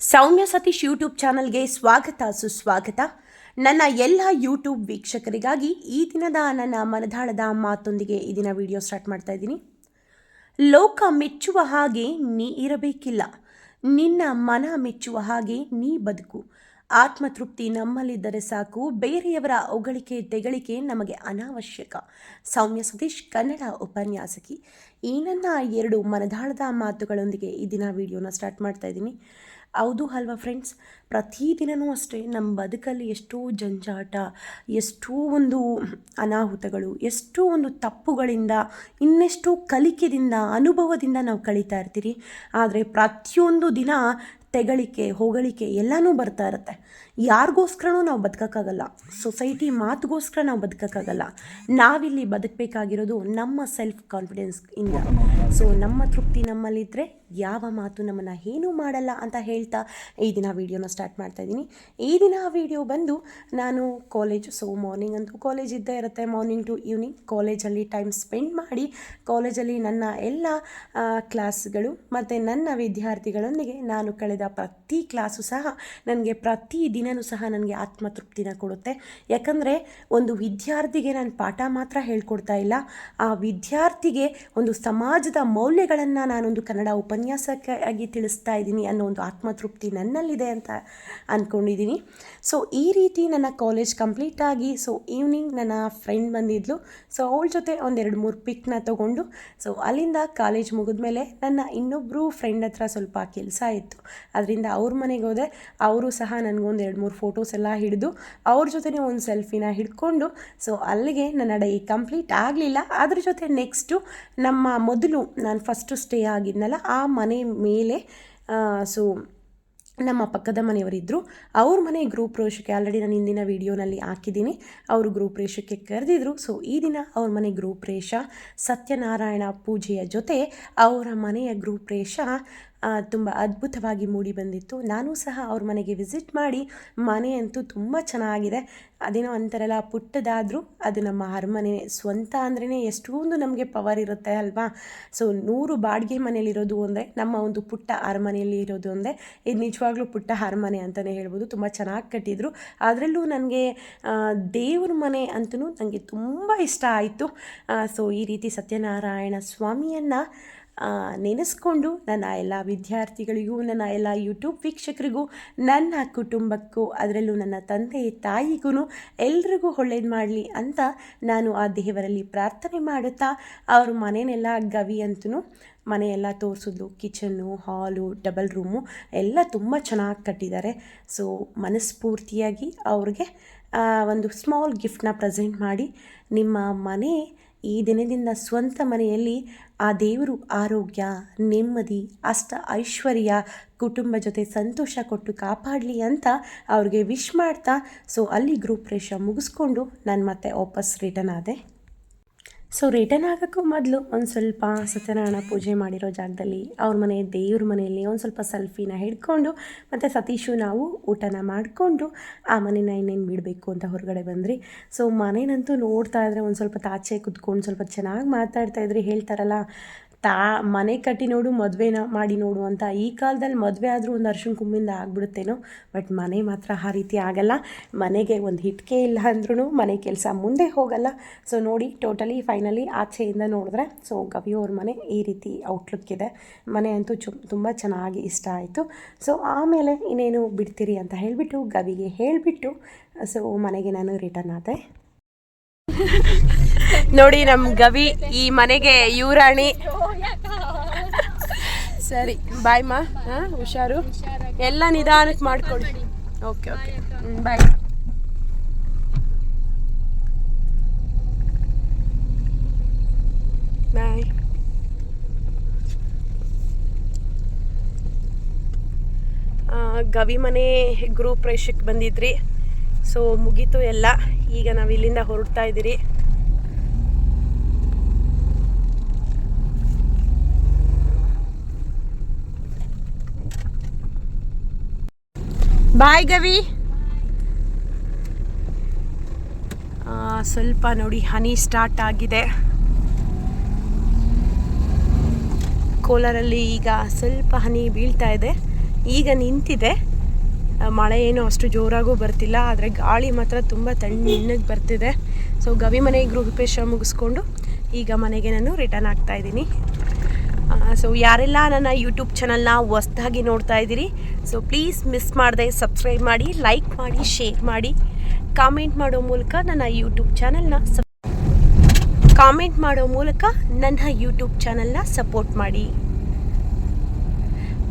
ಸೌಮ್ಯ Satish YouTube ಚಾನಲ್ಗೆ ಸ್ವಾಗತ, ಸುಸ್ವಾಗತ. ನನ್ನ ಎಲ್ಲ ಯೂಟ್ಯೂಬ್ ವೀಕ್ಷಕರಿಗಾಗಿ ಈ ದಿನದ ನನ್ನ ಮನದಾಳದ ಮಾತೊಂದಿಗೆ ಈ ದಿನ ವಿಡಿಯೋ ಸ್ಟಾರ್ಟ್ ಮಾಡ್ತಾ ಇದ್ದೀನಿ. ಲೋಕ ಮೆಚ್ಚುವ ಹಾಗೆ ನೀ ಇರಬೇಕಿಲ್ಲ. ನಿನ್ನ ಮನ ಮೆಚ್ಚುವ ಹಾಗೆ ನೀ ಬದುಕು. ಆತ್ಮತೃಪ್ತಿ ನಮ್ಮಲ್ಲಿದ್ದರೆ ಸಾಕು. ಬೇರೆಯವರ ಹೊಗಳಿಕೆ, ತೆಗಳಿಕೆ ನಮಗೆ ಅನಾವಶ್ಯಕ. ಸೌಮ್ಯ ಸತೀಶ್, ಕನ್ನಡ ಉಪನ್ಯಾಸಕಿ. ಈ ನನ್ನ ಎರಡು ಮನದಾಳದ ಮಾತುಗಳೊಂದಿಗೆ ಈ ದಿನ ವಿಡಿಯೋನ ಸ್ಟಾರ್ಟ್ ಮಾಡ್ತಾ ಇದ್ದೀನಿ. ಹೌದು ಅಲ್ವಾ ಫ್ರೆಂಡ್ಸ್ ಪ್ರತಿದಿನವೂ ಅಷ್ಟೇ ನಮ್ಮ ಬದುಕಲ್ಲಿ ಎಷ್ಟೋ ಜಂಜಾಟ, ಎಷ್ಟೋ ಒಂದು ಅನಾಹುತಗಳು, ಎಷ್ಟೋ ಒಂದು ತಪ್ಪುಗಳಿಂದ, ಇನ್ನೆಷ್ಟೋ ಕಲಿಕೆದಿಂದ, ಅನುಭವದಿಂದ ನಾವು ಕಳೀತಾ ಇರ್ತೀರಿ. ಆದರೆ ಪ್ರತಿಯೊಂದು ದಿನ ತೆಗಳಿಕೆ, ಹೊಗಳಿಕೆ ಎಲ್ಲನೂ ಬರ್ತಾ ಇರುತ್ತೆ. ಯಾರಿಗೋಸ್ಕರನೂ ನಾವು ಬದುಕೋಕ್ಕಾಗಲ್ಲ. ಸೊಸೈಟಿ ಮಾತುಗೋಸ್ಕರ ನಾವು ಬದುಕೋಕ್ಕಾಗಲ್ಲ. ನಾವಿಲ್ಲಿ ಬದುಕಬೇಕಾಗಿರೋದು ನಮ್ಮ ಸೆಲ್ಫ್ ಕಾನ್ಫಿಡೆನ್ಸ್ ಇಂದ. ಸೊ ನಮ್ಮ ತೃಪ್ತಿ ನಮ್ಮಲ್ಲಿದ್ದರೆ ಯಾವ ಮಾತು ನಮ್ಮನ್ನು ಏನೂ ಮಾಡಲ್ಲ ಅಂತ ಹೇಳ್ತಾ ಈ ದಿನ ವೀಡಿಯೋನ ಸ್ಟಾರ್ಟ್ ಮಾಡ್ತಾ ಇದ್ದೀನಿ. ಈ ದಿನ ವಿಡಿಯೋ ಬಂದು ನಾನು ಕಾಲೇಜ್ ಸೊ ಮಾರ್ನಿಂಗ್ ಅಂತೂ ಕಾಲೇಜ್ ಇದ್ದೇ ಇರುತ್ತೆ. ಮಾರ್ನಿಂಗ್ ಟು ಈವ್ನಿಂಗ್ ಕಾಲೇಜಲ್ಲಿ ಟೈಮ್ ಸ್ಪೆಂಡ್ ಮಾಡಿ ಕಾಲೇಜಲ್ಲಿ ನನ್ನ ಎಲ್ಲ ಕ್ಲಾಸ್ಗಳು ಮತ್ತು ನನ್ನ ವಿದ್ಯಾರ್ಥಿಗಳೊಂದಿಗೆ ನಾನು ಕಳೆದ ಪ್ರತಿ ಕ್ಲಾಸು ಸಹ ನನಗೆ ಪ್ರತಿ ದಿನವೂ ಸಹ ನನಗೆ ಆತ್ಮತೃಪ್ತಿನ ಕೊಡುತ್ತೆ. ಯಾಕಂದರೆ ಒಂದು ವಿದ್ಯಾರ್ಥಿಗೆ ನಾನು ಪಾಠ ಮಾತ್ರ ಹೇಳ್ಕೊಡ್ತಾ ಇಲ್ಲ. ಆ ವಿದ್ಯಾರ್ಥಿಗೆ ಒಂದು ಸಮಾಜದ ಮೌಲ್ಯಗಳನ್ನು ನಾನೊಂದು ಕನ್ನಡ ಉಪನ್ಯಾಸಕ್ಕಾಗಿ ತಿಳಿಸ್ತಾ ಇದ್ದೀನಿ ಅನ್ನೋ ಒಂದು ಆತ್ಮತೃಪ್ತಿ ನನ್ನಲ್ಲಿದೆ ಅಂತ ಅಂದ್ಕೊಂಡಿದ್ದೀನಿ ಸೊ ಈ ರೀತಿ ನನ್ನ ಕಾಲೇಜ್ ಕಂಪ್ಲೀಟ್ ಆಗಿ ಸೊ ಈವ್ನಿಂಗ್ ನನ್ನ ಫ್ರೆಂಡ್ ಬಂದಿದ್ಲು. ಸೊ ಅವಳ ಜೊತೆ ಒಂದೆರಡು ಮೂರು ಪಿಕ್ನ ತೊಗೊಂಡು ಸೊ ಅಲ್ಲಿಂದ ಕಾಲೇಜ್ ಮುಗಿದ್ಮೇಲೆ ನನ್ನ ಇನ್ನೊಬ್ಬರು ಫ್ರೆಂಡ್ ಹತ್ರ ಸ್ವಲ್ಪ ಕೆಲಸ ಇತ್ತು. ಅದರಿಂದ ಅವ್ರ ಮನೆಗೆ ಹೋದೆ. ಅವರು ಸಹ ನನಗೊಂದು ಎರಡು ಮೂರು ಫೋಟೋಸ್ ಎಲ್ಲ ಹಿಡಿದು ಅವ್ರ ಜೊತೆನೇ ಒಂದು ಸೆಲ್ಫಿನ ಹಿಡ್ಕೊಂಡು ಸೊ ಅಲ್ಲಿಗೆ ನನ್ನ ಡೈ ಕಂಪ್ಲೀಟ್ ಆಗಲಿಲ್ಲ. ಅದ್ರ ಜೊತೆ ನೆಕ್ಸ್ಟು ನಮ್ಮ ಮೊದಲು ನಾನು ಫಸ್ಟು ಸ್ಟೇ ಆಗಿದ್ನಲ್ಲ, ಆ ಮನೆ ಮೇಲೆ ಸೊ ನಮ್ಮ ಪಕ್ಕದ ಮನೆಯವರಿದ್ದರು ಅವ್ರ ಮನೆ ಗ್ರೂಪ್ ಪ್ರವೇಶಕ್ಕೆ ಆಲ್ರೆಡಿ ನಾನು ಹಿಂದಿನ ವೀಡಿಯೋನಲ್ಲಿ ಹಾಕಿದ್ದೀನಿ. ಅವರು ಗ್ರೂಪ್ ಪ್ರವೇಶಕ್ಕೆ ಕರೆದಿದ್ರು. ಸೊ ಈ ದಿನ ಅವ್ರ ಮನೆ ಗ್ರೂಪ್ ಪ್ರವೇಶ, ಸತ್ಯನಾರಾಯಣ ಪೂಜೆಯ ಜೊತೆ ಅವರ ಮನೆಯ ಗ್ರೂಪ್ ಪ್ರವೇಶ ತುಂಬ ಅದ್ಭುತವಾಗಿ ಮೂಡಿ ಬಂದಿತ್ತು. ನಾನು ಸಹ ಅವ್ರ ಮನೆಗೆ ವಿಸಿಟ್ ಮಾಡಿ, ಮನೆ ಅಂತೂ ತುಂಬ ಚೆನ್ನಾಗಿದೆ. ಅದೇನೋ ಅಂತಾರಲ್ಲ ಪುಟ್ಟದಾದರೂ ಅದು ನಮ್ಮ ಅರಮನೆ, ಸ್ವಂತ ಅಂದ್ರೇ ಎಷ್ಟೊಂದು ನಮಗೆ ಪವರ್ ಇರುತ್ತೆ ಅಲ್ವಾ? ಸೊ ನೂರು ಬಾಡಿಗೆ ಮನೆಯಲ್ಲಿರೋದು ಒಂದೇ, ನಮ್ಮ ಒಂದು ಪುಟ್ಟ ಅರಮನೆಯಲ್ಲಿ ಇರೋದು ಒಂದೇ. ಇದು ನಿಜವಾಗ್ಲೂ ಪುಟ್ಟ ಅರಮನೆ ಅಂತಲೇ ಹೇಳ್ಬೋದು. ತುಂಬ ಚೆನ್ನಾಗಿ ಕಟ್ಟಿದ್ರು. ಅದರಲ್ಲೂ ನನಗೆ ದೇವ್ರ ಮನೆ ಅಂತೂ ನನಗೆ ತುಂಬ ಇಷ್ಟ ಆಯಿತು. ಸೊ ಈ ರೀತಿ ಸತ್ಯನಾರಾಯಣ ಸ್ವಾಮಿಯನ್ನು ನೆನೆಸ್ಕೊಂಡು ನನ್ನ ಎಲ್ಲ ವಿದ್ಯಾರ್ಥಿಗಳಿಗೂ, ನನ್ನ ಎಲ್ಲ ಯೂಟ್ಯೂಬ್ ವೀಕ್ಷಕರಿಗೂ, ನನ್ನ ಕುಟುಂಬಕ್ಕೂ, ಅದರಲ್ಲೂ ನನ್ನ ತಂದೆ ತಾಯಿಗೂ ಎಲ್ರಿಗೂ ಒಳ್ಳೇದು ಮಾಡಲಿ ಅಂತ ನಾನು ಆ ದೇವರಲ್ಲಿ ಪ್ರಾರ್ಥನೆ ಮಾಡುತ್ತಾ, ಅವ್ರ ಮನೆಯೆಲ್ಲ ಗವಿ ಅಂತೂ ಮನೆಯೆಲ್ಲ ತೋರಿಸಿದ್ಲು. ಕಿಚನ್ನು, ಹಾಲು, ಡಬಲ್ ರೂಮು ಎಲ್ಲ ತುಂಬ ಚೆನ್ನಾಗಿ ಕಟ್ಟಿದ್ದಾರೆ. ಸೊ ಮನಸ್ಫೂರ್ತಿಯಾಗಿ ಅವ್ರಿಗೆ ಒಂದು ಸ್ಮಾಲ್ ಗಿಫ್ಟನ್ನ ಪ್ರೆಸೆಂಟ್ ಮಾಡಿ ನಿಮ್ಮ ಮನೆ ಈ ದಿನದಿಂದ ಸ್ವಂತ ಮನೆಯಲ್ಲಿ ಆ ದೇವರು ಆರೋಗ್ಯ, ನೆಮ್ಮದಿ, ಅಷ್ಟ ಐಶ್ವರ್ಯ, ಕುಟುಂಬ ಜೊತೆ ಸಂತೋಷ ಕೊಟ್ಟು ಕಾಪಾಡಲಿ ಅಂತ ಅವ್ರಿಗೆ ವಿಶ್ ಮಾಡ್ತಾ ಸೊ ಅಲ್ಲಿ ಗ್ರೂಪ್ ರೇಷ ಮುಗಿಸ್ಕೊಂಡು ನಾನು ಮತ್ತೆ ವಾಪಸ್ ರಿಟರ್ನ್ ಆದೆ. ಸೊ ರಿಟರ್ನ್ ಆಗೋಕ್ಕೂ ಮೊದಲು ಒಂದು ಸ್ವಲ್ಪ ಸತ್ಯನಾರಾಯಣ ಪೂಜೆ ಮಾಡಿರೋ ಜಾಗದಲ್ಲಿ ಅವ್ರ ಮನೆ, ದೇವ್ರ ಮನೆಯಲ್ಲಿ ಒಂದು ಸ್ವಲ್ಪ ಸೆಲ್ಫಿನ ಹಿಡ್ಕೊಂಡು ಮತ್ತು ಸತೀಶು ನಾವು ಊಟನ ಮಾಡಿಕೊಂಡು ಆ ಮನೆನ ಇನ್ನೇನು ಬಿಡಬೇಕು ಅಂತ ಹೊರಗಡೆ ಬಂದ್ರಿ. ಸೊ ಮನೇನಂತೂ ನೋಡ್ತಾ ಇದ್ರೆ ಒಂದು ಸ್ವಲ್ಪ ತಾಚೆ ಕುತ್ಕೊಂಡು ಸ್ವಲ್ಪ ಚೆನ್ನಾಗಿ ಮಾತಾಡ್ತಾ ಇದ್ರಿ ಹೇಳ್ತಾರಲ್ಲ. ತಾ ಮನೆ ಕಟ್ಟಿ ನೋಡು ಮದುವೆನ ಮಾಡಿ ನೋಡು ಅಂತ ಈ ಕಾಲದಲ್ಲಿ ಮದುವೆ ಆದರೂ ಒಂದು ಅರ್ಶಿಣ ಕುಂಬಿಂದ ಆಗ್ಬಿಡುತ್ತೇನೋ? ಬಟ್ ಮನೆ ಮಾತ್ರ ಆ ರೀತಿ ಆಗಲ್ಲ. ಮನೆಗೆ ಒಂದು ಹಿಟ್ಕೆ ಇಲ್ಲ ಅಂದ್ರೂ ಮನೆ ಕೆಲಸ ಮುಂದೆ ಹೋಗಲ್ಲ. ಸೊ ನೋಡಿ ಟೋಟಲಿ ಫೈನಲಿ ಆಚೆಯಿಂದ ನೋಡಿದ್ರೆ ಸೊ ಗವಿಯವ್ರ ಮನೆ ಈ ರೀತಿ ಔಟ್ಲುಕ್ ಇದೆ. ಮನೆ ಅಂತೂ ಚು, ತುಂಬ ಚೆನ್ನಾಗಿ ಇಷ್ಟ ಆಯಿತು. ಸೊ ಆಮೇಲೆ ಇನ್ನೇನು ಬಿಡ್ತೀರಿ ಅಂತ ಹೇಳಿಬಿಟ್ಟು ಗವಿಗೆ ಹೇಳಿಬಿಟ್ಟು ಸೊ ಮನೆಗೆ ನಾನು ರಿಟರ್ನ್ ಆದೆ. ನೋಡಿ ನಮ್ ಗವಿ ಈ ಮನೆಗೆ ಯುವರಾಣಿ. ಸರಿ ಬಾಯ್ ಮಾ? ಹುಷಾರು? ಎಲ್ಲ ನಿಧಾನಕ್ಕೆ ಮಾಡ್ಕೊಡಿ. ಓಕೆ ಓಕೆ ಬಾಯ್ ಬಾಯ್ ಗವಿ ಮನೆ ಗ್ರೂಪ್ ರೇಷಕ್ಕೆ ಬಂದಿದ್ರಿ. ಸೊ ಮುಗೀತು ಎಲ್ಲ. ಈಗ ನಾವು ಇಲ್ಲಿಂದ ಹೊರಡ್ತಾ ಇದ್ದೀರಿ. ಬಾಯ್ ಗವಿ ಸ್ವಲ್ಪ ನೋಡಿ ಹನಿ ಸ್ಟಾರ್ಟ್ ಆಗಿದೆ. ಕೋಲಾರಲ್ಲಿ ಈಗ ಸ್ವಲ್ಪ ಹನಿ ಬೀಳ್ತಾ ಇದೆ. ಈಗ ನಿಂತಿದೆ. ಮಳೆ ಏನು ಅಷ್ಟು ಜೋರಾಗೂ ಬರ್ತಿಲ್ಲ, ಆದರೆ ಗಾಳಿ ಮಾತ್ರ ತುಂಬ ತಣ್ಣಗೆ ಬರ್ತಿದೆ. ಸೊ ಗವಿ ಮನೆ ಗೃಹಪೇಶ ಮುಗಿಸ್ಕೊಂಡು ಈಗ ಮನೆಗೆ ನಾನು ರಿಟರ್ನ್ ಆಗ್ತಾ ಇದ್ದೀನಿ. ಸೊ ಯಾರೆಲ್ಲ ನನ್ನ ಯೂಟ್ಯೂಬ್ ಚಾನಲ್ನ ಹೊಸ್ದಾಗಿ ನೋಡ್ತಾ ಇದ್ದೀರಿ ಸೊ ಪ್ಲೀಸ್ ಮಿಸ್ ಮಾಡದೆ ಸಬ್ಸ್ಕ್ರೈಬ್ ಮಾಡಿ ಲೈಕ್ ಮಾಡಿ ಶೇರ್ ಮಾಡಿ ಕಾಮೆಂಟ್ ಮಾಡೋ ಮೂಲಕ ನನ್ನ ಯೂಟ್ಯೂಬ್ ಚಾನಲ್ನ ಸಪ್ ಕಾಮೆಂಟ್ ಮಾಡೋ ಮೂಲಕ ನನ್ನ ಯೂಟ್ಯೂಬ್ ಚಾನಲ್ನ ಸಪೋರ್ಟ್ ಮಾಡಿ.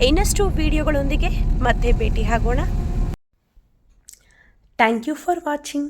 ಇನ್ನಷ್ಟು ವಿಡಿಯೋಗಳೊಂದಿಗೆ ಮತ್ತೆ ಭೇಟಿ ಆಗೋಣ. Thank you for watching